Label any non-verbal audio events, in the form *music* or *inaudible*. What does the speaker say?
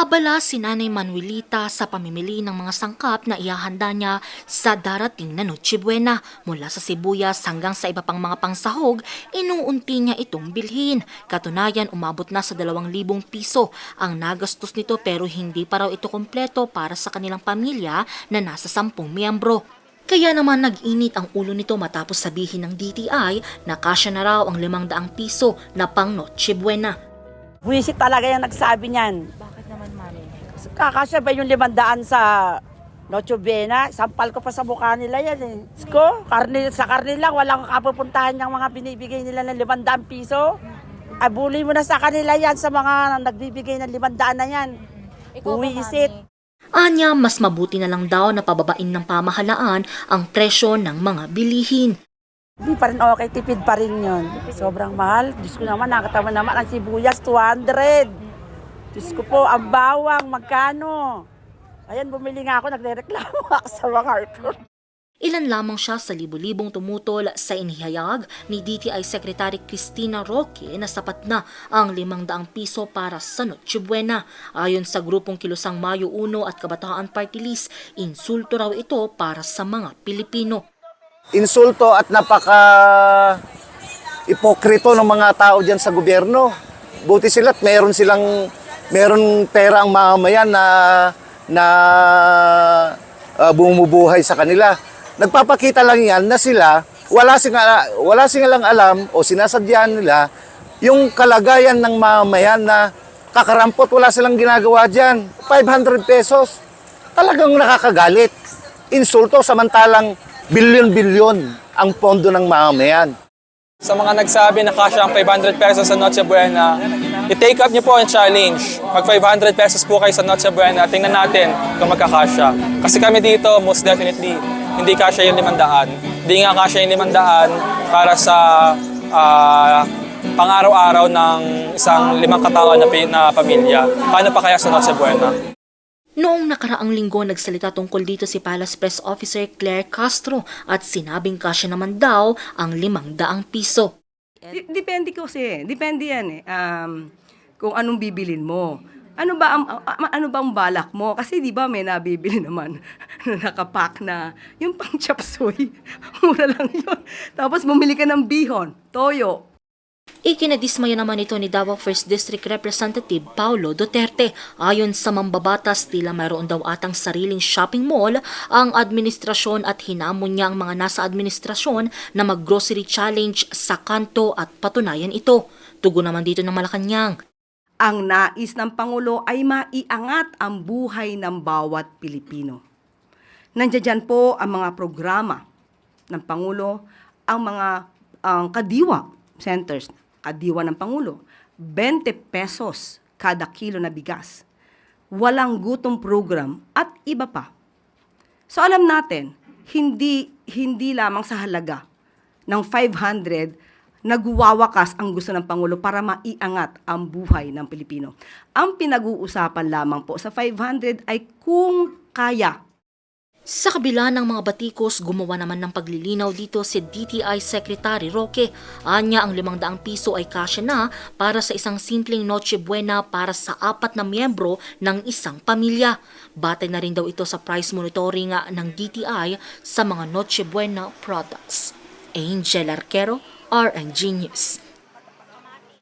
Abala si Nanay Manuelita sa pamimili ng mga sangkap na ihahanda niya sa darating na Noche Buena. Mula sa sibuyas hanggang sa iba pang mga pangsahog, inuunti niya itong bilhin. Katunayan, umabot na sa 2,000 piso ang nagastos nito pero hindi pa raw ito kompleto para sa kanilang pamilya na nasa 10 miyembro. Kaya naman nag-init ang ulo nito matapos sabihin ng DTI na kasya na raw ang 500 piso na pang Noche Buena. Buwisit talaga yung nagsabi niyan. Bakit? Kakasya ba yung limandaan sa Noche Buena? Sampal ko pa sa mukha nila yan eh. Sko, karne, sa karne lang, walang kapupuntahan yung mga binibigay nila ng limandaan piso. Abuli mo na sa kanila yan sa mga nagbibigay ng limandaan na yan. Buwisit. Anya, mas mabuti na lang daw na pababain ng pamahalaan ang presyo ng mga bilihin. Hindi pa rin okay, tipid pa rin yun. Sobrang mahal. Diyos ko naman, nakatawa naman ang sibuyas, 200. Diyos ko po, ang bawang, magkano? Ayan, bumili nga ako, nagre-reklamo ako sa mga ito. Ilan lamang siya sa libu-libong tumutol sa inihayag ni DTI Secretary Cristina Roque na sapat na ang 500 piso para sa Noche Buena. Ayon sa grupong Kilusang Mayo 1 at Kabataan Party List, insulto raw ito para sa mga Pilipino. insulto at napaka ipokrito ng mga tao diyan sa gobyerno. Buti sila at meron silang meron pera ang mamamayan na na uh, bumubuhay sa kanila. Nagpapakita lang yan na sila wala sila wala sila lang alam o sinasadyahan nila yung kalagayan ng mamamayan na kakarampot wala silang ginagawa diyan. 500 pesos. Talagang nakakagalit. Insulto samantalang bilyon-bilyon ang pondo ng mamamayan. Sa mga nagsabi na kasya ang 500 pesos sa Noche Buena, i-take up niyo po ang challenge. Mag 500 pesos po kayo sa Noche Buena, tingnan natin kung magkakasya. Kasi kami dito, most definitely, hindi kasya yung 500. Hindi nga kasya yung 500 para sa ah, pang-araw-araw ng isang limang katawan na, na pamilya. Paano pa kaya sa Noche Buena? Noong nakaraang linggo nagsalita tungkol dito si Palace Press Officer Claire Castro at sinabing kasya naman daw ang 500 piso. Di- Depende kasi, depende yan eh. Um, kung anong bibilin mo. Ano ba ang ano ba ang balak mo? Kasi 'di ba may nabibili *laughs* naman na nakapack na yung pang chop suey. *laughs* Mura lang 'yun. Tapos bumili ka ng bihon, toyo, Ikinadismaya naman ito ni Davao 1st District Representative Paulo Duterte. Ayon sa mambabatas, tila mayroon daw atang sariling shopping mall ang administrasyon at hinamon niya ang mga nasa administrasyon na mag-grocery challenge sa kanto at patunayan ito. Tugon naman dito ng Malacanang. ang nais ng Pangulo ay maiangat ang buhay ng bawat Pilipino. Nandiyan po ang mga programa ng Pangulo, ang mga ang kadiwa centers, kadiwa ng Pangulo, 20 pesos kada kilo na bigas, walang gutom program at iba pa. So alam natin, hindi hindi lamang sa halaga ng 500 nagwawakas ang gusto ng Pangulo para maiangat ang buhay ng Pilipino. Ang pinag-uusapan lamang po sa 500 ay kung kaya Sa kabila ng mga batikos, gumawa naman ng paglilinaw dito si DTI Secretary Roque. Anya ang 500 piso ay kasya na para sa isang simpleng Noche Buena para sa apat na miyembro ng isang pamilya. Batay na rin daw ito sa price monitoring nga ng DTI sa mga Noche Buena products. Angel Arquero, RNG News.